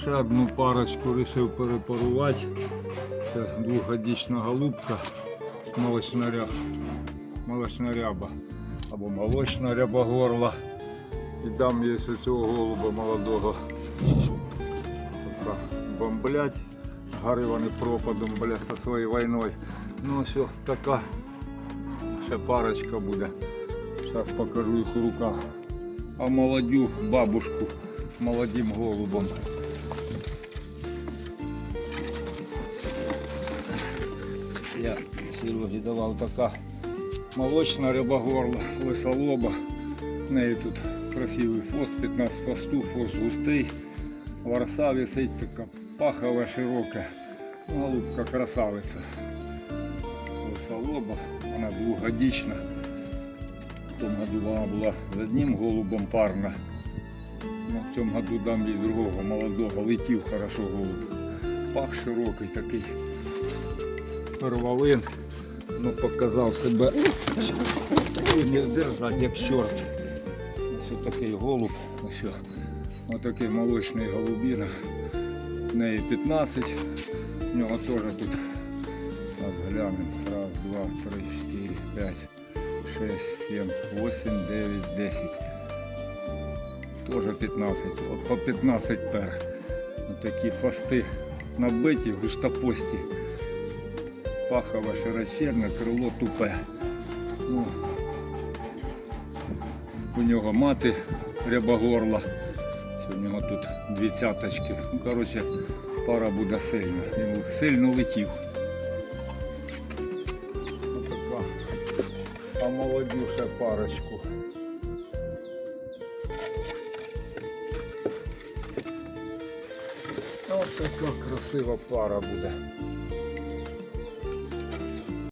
Ще одну парочку вирішив перепарувати. Це двохгодічна голубка, молочна молочна ряба або молочна ряба горла. І там є цього голуба молодого. Така бомблять. Гори вони пропадом, бля, зі своєю війною. Ну все, така ще парочка буде. Зараз покажу їх у руках. А молодю бабушку молодим голубом. Я Серегі давав така молочна ряба горла, лисолоба. В неї тут красивий фост, 15 фосту, фост густий. Ворса висить така пахова широка. Голубка красавиця. Лисолоба, вона двухгодична. В тому году вона була з одним голубом парна. Ну, в цьому году дам їй другого молодого, летів хорошо голуб. Пах широкий такий. Перволин. Ну, показав себе такий не здержать, як чорт. Ось такий голуб. Ось. Отакий молочний голубіна. В неї 15. В нього теж тут. Глянемо. Раз, два, три, чотири, п'ять, шесть, сім, восемь, дев'ять, десять. Тоже 15. От по 15 пер. Такі фасти набиті, густопості. Пахова широченна, крило тупе. Ну, у нього мати рябогорла. У нього тут дві цяточки. Ну, коротше, пара буде сильна. Йому сильно летів. Отака. А молодю ще парочку. Ось така красива пара буде.